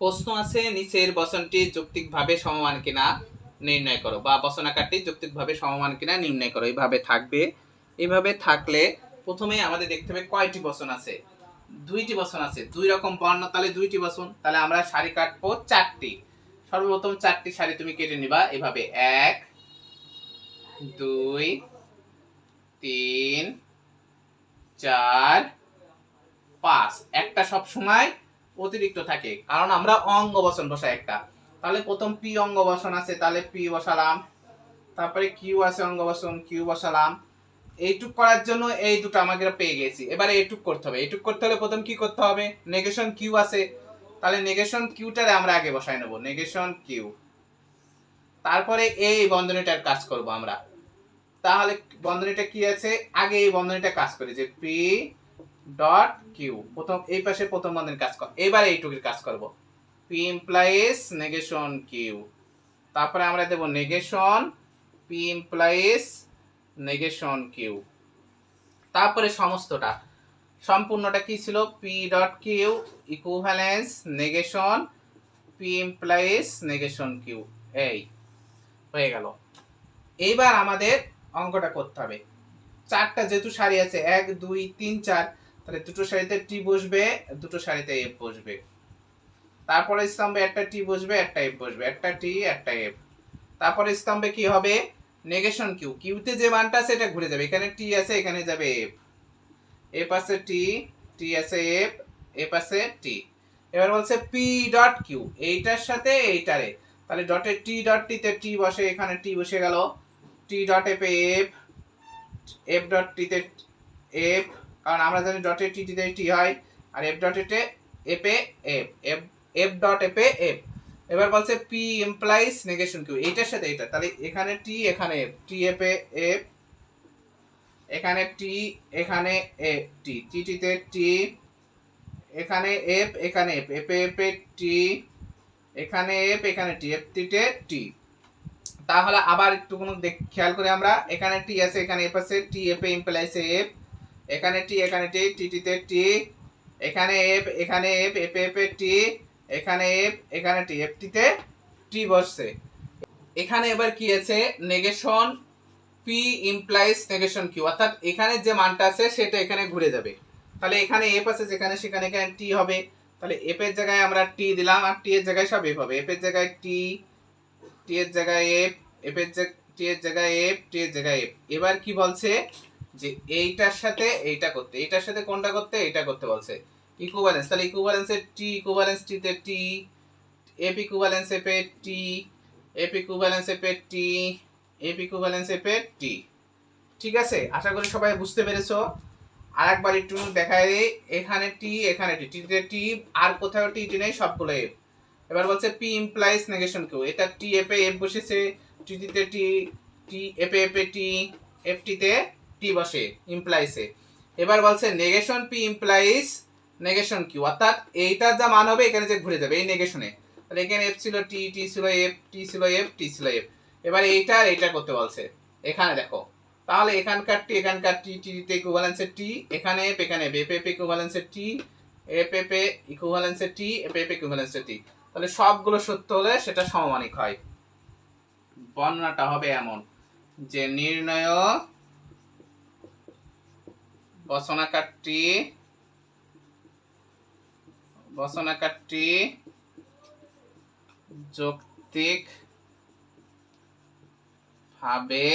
প্রশ্ন আছে, নিচের বচনটি যৌক্তিকভাবে সমমান কিনা নির্ণয় করো, বা বচনাকারটি যৌক্তিকভাবে সমমান কিনা নির্ণয় করো এইভাবে থাকবে। এইভাবে থাকলে প্রথমে আমাদের দেখতে হবে কয়টি বচন আছে। দুইটি বচন আছে, দুই রকম বর্ণ, তাহলে দুইটি বচন। তাহলে আমরা সারি কাটবো চারটি। সর্বপ্রথম চারটি সারি তুমি কেটে নিবা, এভাবে এক, দুই, তিন, চার, পাঁচ। একটা সব সময় অতিরিক্ত থাকে। কারণ আমরা অঙ্গ বচন বসাই একটা। তাহলে প্রথম পি অঙ্গ বসন আছে, তাহলে পি বসালাম। তারপরে কিউ আছে অঙ্গ বসন কিউ বসালাম। এইটুক করার জন্য এই দুটো আমাকে পেয়ে গেছি। এবারে এইটুক করতে হবে। এইটুক করতে হলে প্রথম কি করতে হবে? নেগেশন কিউ আছে। তাহলে নেগেশন কিউটারে আমরা আগে বসাই নেব। Negation Q. তারপরে এই বন্ধনীটার কাজ করব আমরা। তাহলে বন্ধনীটা কি আছে? আগে এই বন্ধনীটা কাজ করি যে পি ডট কিউ প্রথম এই পাশে প্রথম বন্ধনীর কাজ কর এবার এইটুকুর কাজ করব। পি ইমপ্লাইজ নেগেশন কিউ তারপরে আমরা দেব negation P implies negation Q তারপরে সমস্তটা। সম্পূর্ণটা কি ছিল? P dot Q equivalence negation P implies negation Q এই, হয়ে গেল। এইবার আমাদের অঙ্কটা করতে হবে। চারটা যেহেতু সারি আছে, এক, দুই, তিন, চার তাহলে দুটো সারিতে টি বসবে, দুটো সারিতে এফ বসবে। তারপরে স্তম্ভে একটা টি বসবে, একটা এফ বসবে, একটা টি, একটা এফ তারপরে স্তম্ভে কি হবে? নেগেশন কিউ কিউতে যে মানটা আছে, এটা ঘুরে যাবে। এখানে টি আছে, এখানে যাবে এফ এফ আছে টি টি আছে এফ এফ আছে টি এবার বলছে পি ডট কিউ এইটার সাথে এইটারে। তাহলে ডটে টি ডট টিতে টি বসে, এখানে টি বসে গেল। T dot F F F dot টিতে এফ কারণ আমরা জানি ডটে টি টিতে টি হয়, আর এফ ডট এতে এফ এ F F F dot F এ এফ এবার বলছে পি ইমপ্লাইজ নেগেশন কিউ, এইটার সাথে এটা তাহলে এখানে টি এখানে এফ টি এফ এ এফ এখানে টি এখানে এ টি টি টিতে টি এখানে এফ এখানে এফ এফ এফ এ টি এখানে এফ এখানে টি এফ টিতে টি তাহলে আবার একটু কোনো খেয়াল করে আমরা, এখানে টি আছে, এখানে এফ আছে টি এফ এ এফ এখানে টি এখানে টি টি টিতে টি। এখানে এফ এখানে এফ এফ এফ এ টি। এখানে এফ, এখানে টি। এফ টিতে টি বসছে। এখানে এবার কি আছে? Negation P implies negation Q অর্থাৎ এখানে যে মানটা আছে, সেটা এখানে ঘুরে যাবে। তাহলে এখানে এফ আছে, যেখানে সেখানে এখানে টি হবে। তাহলে এফ এর জায়গায় আমরা টি দিলাম, আর টি এর জায়গায় সব এফ হবে। এফ এর জায়গায় টি টি এর জায়গায় এফ এফ এর টি এর জায়গায় এফ, টি এর জায়গায় এফ। এবার কি বলছে? যে এইটার সাথে এইটা করতে, এইটার সাথে কোনটা করতে, এইটা করতে বলছে। ইকুইভ্যালেন্স তাহলে ইকুইভ্যালেন্সের টি ইকুইভ্যালেন্স টিতে টি এফ ইকুইভ্যালেন্স এ টি এফ ইকুইভ্যালেন্স এ টি এফ ইকুইভ্যালেন্স এ টি ঠিক আছে? আশা করি সবাই বুঝতে পেরেছ। আর একবার একটু দেখায় দিই, এখানে টি এখানে টি টিতে টি আর কোথাও টি টি নেই, সবগুলো এফ এবার বলছে পি ইমপ্লাইজ নেগেশন কিউ। এটা টি এফ এ এফ বসেছে। টি টিতে T T F F A T F টিতে টি বসে ইমপ্লাইসে এবার বলছে negation P implies negation Q অর্থাৎ এইটার যা মান হবে, এখানে যে ঘুরে যাবে, এই নেগেশনে তাহলে এখানে এফ ছিল টি টি ছিল এফ টি ছিল এফ টি ছিল এফ এবার এইটা আর এইটা করতে বলছে। এখানে দেখো, তাহলে এখানকার টি এখানকার টি টি তে ইকুইভ্যালেন্সের টি এখানে এফ এখানে এফ এফ ইকুইভ্যালেন্সের টি এফ এফ ইকুইভ্যালেন্সের টি এফ এফ ইকুইভ্যালেন্সের টি তাহলে সবগুলো সত্য হলে সেটা সমমানিক হয়। বর্ণনাটা হবে এমন যে নির্ণয় বসনাকারটি বসনাকারটি যৌক্তিক ভাবে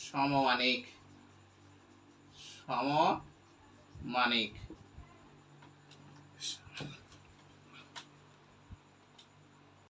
সমমানিক সমমানিক।